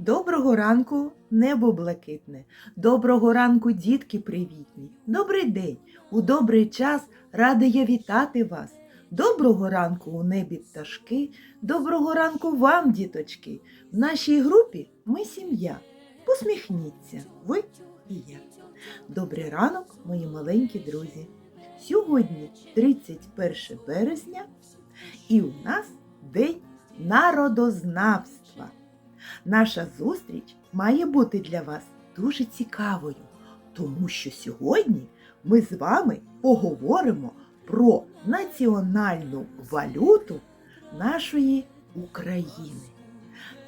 Доброго ранку, небо блакитне. Доброго ранку, дітки привітні. Добрий день. У добрий час рада я вітати вас. Доброго ранку у небі пташки. Доброго ранку вам, діточки. В нашій групі ми сім'я. Посміхніться, ви і я. Добрий ранок, мої маленькі друзі. Сьогодні 31 березня, і у нас День народознавства. Наша зустріч має бути для вас дуже цікавою, тому що сьогодні ми з вами поговоримо про національну валюту нашої України.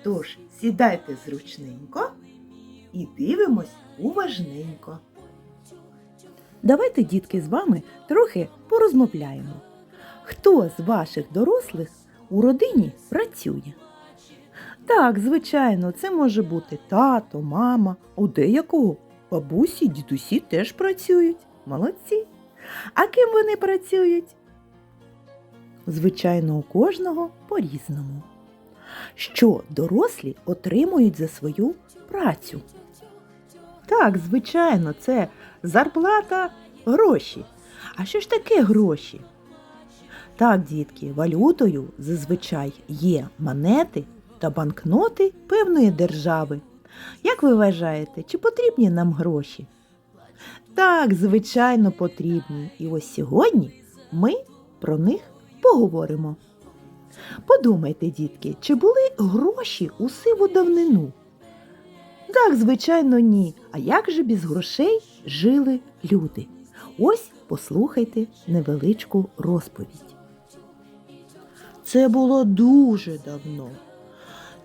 Тож сідайте зручненько і дивимось уважненько. Давайте, дітки, з вами трохи порозмовляємо. Хто з ваших дорослих у родині працює? Так, звичайно, це може бути тато, мама, у деякого бабусі, дідусі теж працюють. Молодці. А ким вони працюють? Звичайно, у кожного по-різному. Що дорослі отримують за свою працю? Так, звичайно, це зарплата, гроші. А що ж таке гроші? Так, дітки, валютою зазвичай є монети та банкноти певної держави. Як ви вважаєте, чи потрібні нам гроші? Так, звичайно, потрібні. І ось сьогодні ми про них поговоримо. Подумайте, дітки, чи були гроші у сиву давнину? Так, звичайно, ні. А як же без грошей жили люди? Ось послухайте невеличку розповідь. Це було дуже давно.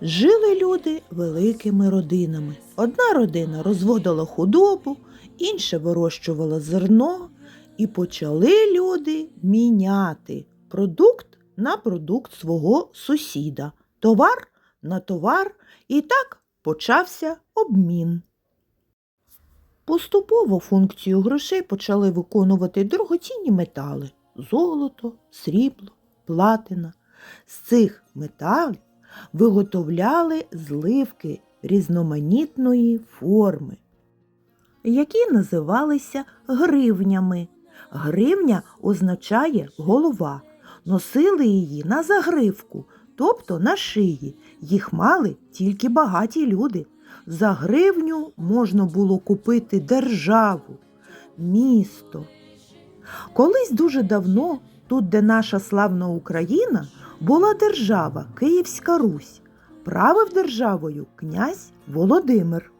Жили люди великими родинами. Одна родина розводила худобу, інша вирощувала зерно, і почали люди міняти продукт на продукт свого сусіда, товар на товар, і так почався обмін. Поступово функцію грошей почали виконувати дорогоцінні метали золото, срібло, платина. З цих металів виготовляли зливки різноманітної форми, які називалися гривнями. Гривня означає голова. Носили її на загривку, тобто на шиї. Їх мали тільки багаті люди. За гривню можна було купити державу, місто. Колись дуже давно, тут, де наша славна Україна, була держава Київська Русь. Правив державою князь Володимир.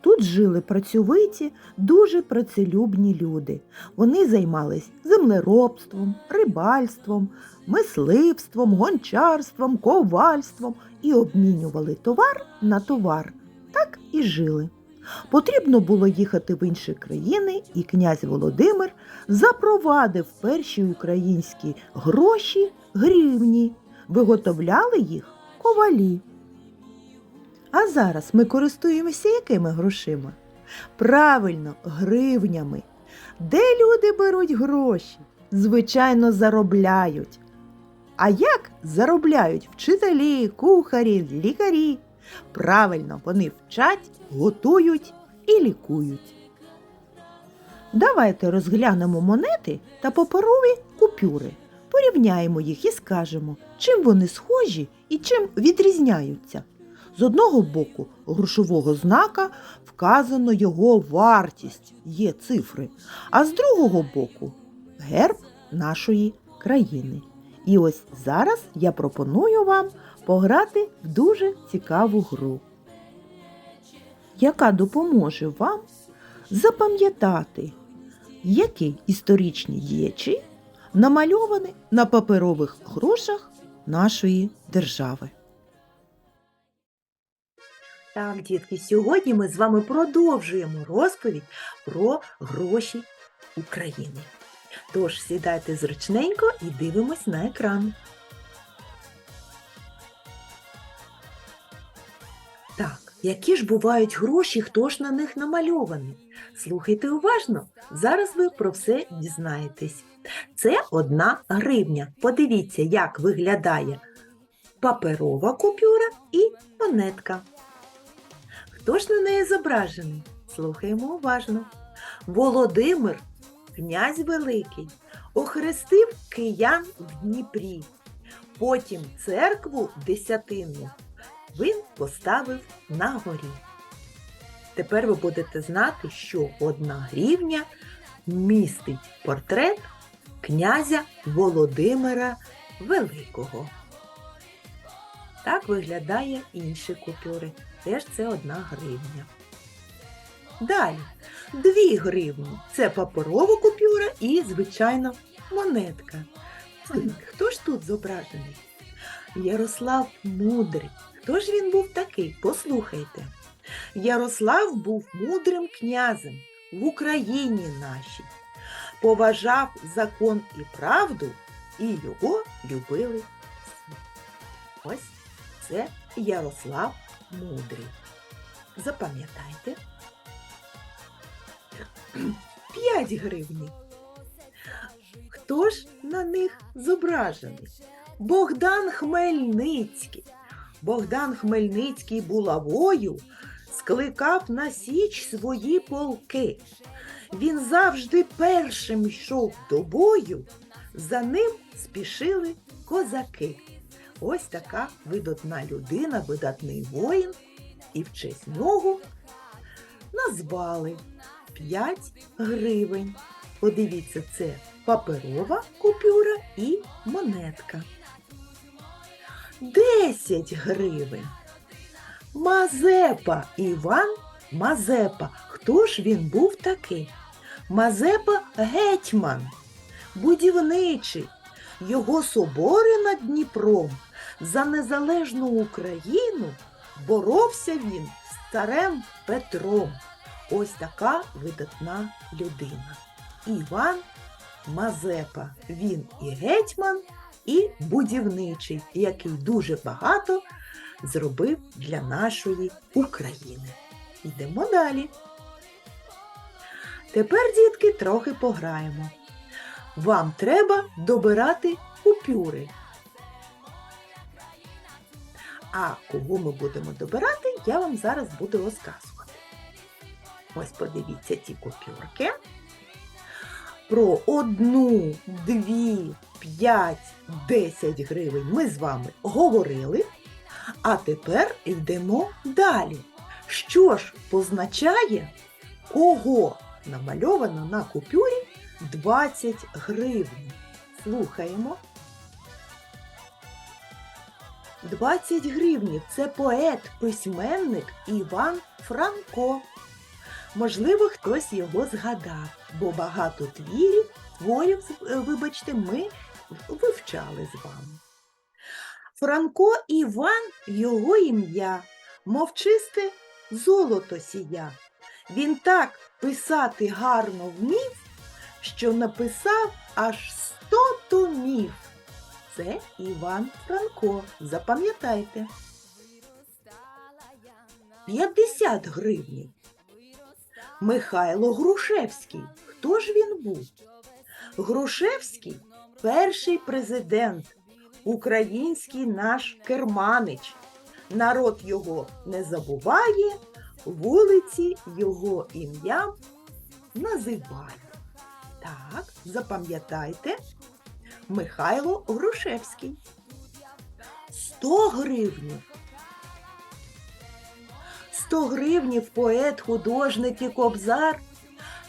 Тут жили працьовиті, дуже працелюбні люди. Вони займались землеробством, рибальством, мисливством, гончарством, ковальством і обмінювали товар на товар. Так і жили. Потрібно було їхати в інші країни, і князь Володимир запровадив перші українські гроші гривні, виготовляли їх ковалі. А зараз ми користуємося якими грошима? Правильно, гривнями. Де люди беруть гроші? Звичайно, заробляють. А як заробляють вчителі, кухарі, лікарі? Правильно, вони вчать, готують і лікують. Давайте розглянемо монети та паперові купюри. Порівняємо їх і скажемо, чим вони схожі і чим відрізняються. З одного боку грошового знака вказано його вартість, є цифри, а з другого боку герб нашої країни. І ось зараз я пропоную вам пограти в дуже цікаву гру, яка допоможе вам запам'ятати, які історичні діячі намальовані на паперових грошах нашої держави. Так, дітки, сьогодні ми з вами продовжуємо розповідь про гроші України. Тож сідайте зручненько і дивимось на екран. Так, які ж бувають гроші, хто ж на них намальований? Слухайте уважно, зараз ви про все дізнаєтесь. Це одна гривня. Подивіться, як виглядає паперова купюра і монетка. Хто ж на неї зображений? Слухаємо уважно. Володимир, князь Великий, охрестив киян в Дніпрі. Потім церкву десятинну він поставив на горі. Тепер ви будете знати, що одна гривня містить портрет князя Володимира Великого. Так виглядає інші купюри. Теж це одна гривня. Далі. Дві гривні. Це паперова купюра і, звичайно, монетка. Хто ж тут зображений? Ярослав Мудрий. Хто ж він був такий? Послухайте. Ярослав був мудрим князем в Україні нашій. Поважав закон і правду, і його любили всі. Ось це Ярослав Мудрий. Запам'ятайте. 5 гривні. Хто ж на них зображений? Богдан Хмельницький. Богдан Хмельницький булавою скликав на січ свої полки. Він завжди першим йшов до бою, за ним спішили козаки. Ось така видатна людина, видатний воїн, і в честь нього назвали 5 гривень. Подивіться, це паперова купюра і монетка. 10 гривень. Мазепа Іван Мазепа. Хто ж він був такий? Мазепа гетьман, будівничий. Його собори над Дніпром за незалежну Україну боровся він з царем Петром. Ось така видатна людина. Іван Мазепа. Він і гетьман, і будівничий, який дуже багато зробив для нашої України. Йдемо далі. Тепер, дітки, трохи пограємо. Вам треба добирати купюри. А кого ми будемо добирати, я вам зараз буду розказувати. Ось подивіться ті купюрки. Про одну, дві, п'ять, десять гривень ми з вами говорили. А тепер йдемо далі. Що ж позначає, кого намальовано на купюрі 20 гривень? Слухаємо. 20 гривнів це поет, письменник Іван Франко. Можливо, хтось його згадав, бо багато твірів, творів, е, вибачте, ми вивчали з вами. Франко Іван його ім'я, мов чисте золото сія. Він так писати гарно вмів, що написав аж сто томів. Це Іван Франко. Запам'ятайте. 50 гривнів. Михайло Грушевський. Хто ж він був? Грушевський перший президент, український наш керманич. Народ його не забуває, вулиці його ім'ям називають. Так, запам'ятайте, Михайло Грушевський. 100 гривнів. 100 гривнів поет, художник і кобзар.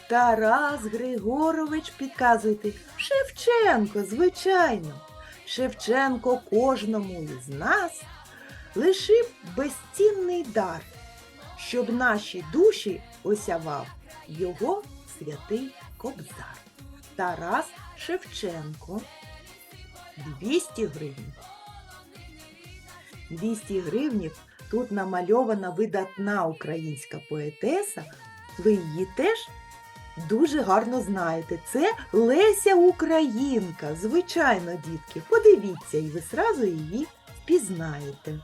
Тарас Григорович, підказуйте, Шевченко, звичайно. Шевченко кожному із нас лишив безцінний дар, щоб наші душі осявав його святий кобзар. Тарас Шевченко. 200 гривень. 200 гривнів тут намальована видатна українська поетеса. Ви її теж дуже гарно знаєте. Це Леся Українка. Звичайно, дітки, подивіться, і ви зразу її впізнаєте.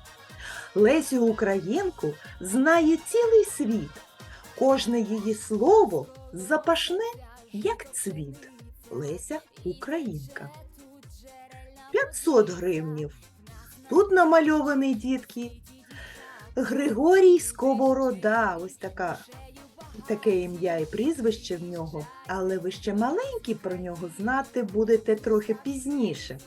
Лесю Українку знає цілий світ. Кожне її слово запашне, як цвіт. Леся Українка. 500 гривнів. Тут намальований дітки Григорій Сковорода, ось така, таке ім'я і прізвище в нього, але ви ще маленькі про нього знати будете трохи пізніше.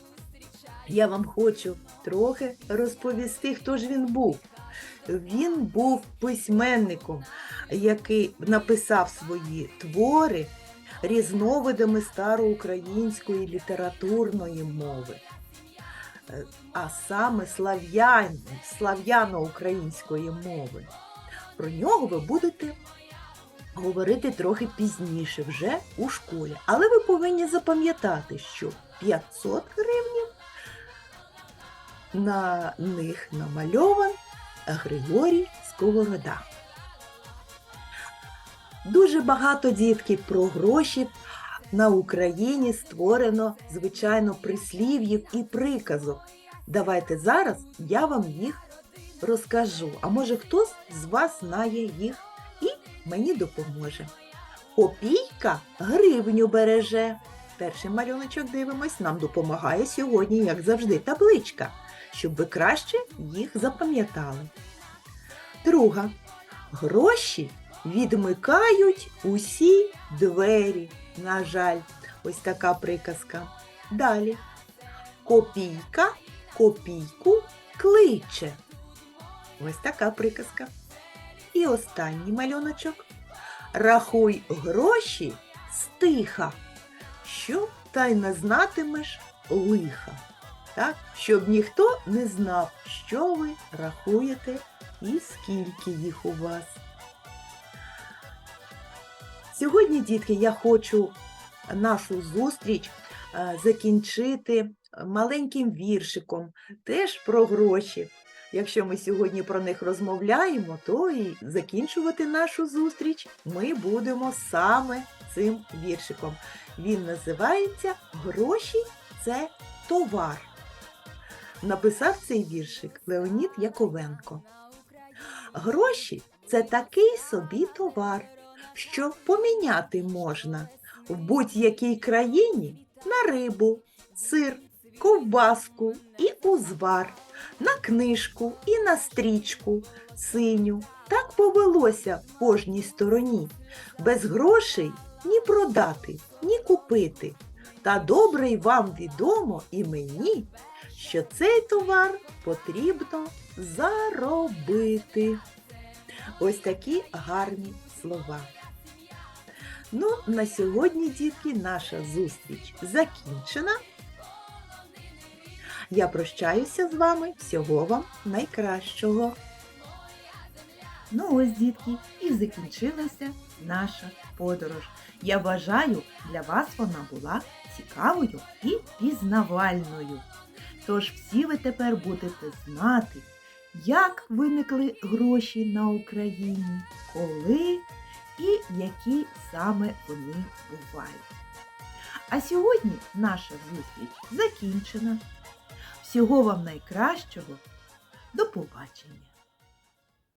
Я вам хочу трохи розповісти, хто ж він був. Він був письменником, який написав свої твори різновидами староукраїнської літературної мови, а саме слав'ян, слав'яно-української мови. Про нього ви будете говорити трохи пізніше, вже у школі. Але ви повинні запам'ятати, що 500 гривень на них намальован Григорій Сковорода. Дуже багато дітки про гроші на Україні створено, звичайно, прислів'їв і приказок. Давайте зараз я вам їх розкажу. А може хтось з вас знає їх і мені допоможе. Копійка гривню береже. Перший малюночок дивимось, нам допомагає сьогодні, як завжди, табличка, щоб ви краще їх запам'ятали. Друга. Гроші відмикають усі двері. На жаль, ось така приказка. Далі. Копійка копійку кличе. Ось така приказка. І останній малюночок. Рахуй гроші стиха, що та й не знатимеш лиха. Так? Щоб ніхто не знав, що ви рахуєте і скільки їх у вас. Сьогодні, дітки, я хочу нашу зустріч е, закінчити маленьким віршиком, теж про гроші. Якщо ми сьогодні про них розмовляємо, то і закінчувати нашу зустріч ми будемо саме цим віршиком. Він називається Гроші це товар. Написав цей віршик Леонід Яковенко. Гроші це такий собі товар, що поміняти можна в будь-якій країні на рибу, сир, ковбаску і узвар, на книжку і на стрічку синю. Так повелося в кожній стороні. Без грошей ні продати, ні купити. Та добре й вам відомо і мені, що цей товар потрібно заробити. Ось такі гарні слова. Ну, на сьогодні, дітки, наша зустріч закінчена. Я прощаюся з вами. Всього вам найкращого. Ну ось, дітки, і закінчилася наша подорож. Я бажаю, для вас вона була цікавою і пізнавальною. Тож всі ви тепер будете знати, як виникли гроші на Україні, коли і які саме вони бувають. А сьогодні наша зустріч закінчена. Всього вам найкращого. До побачення!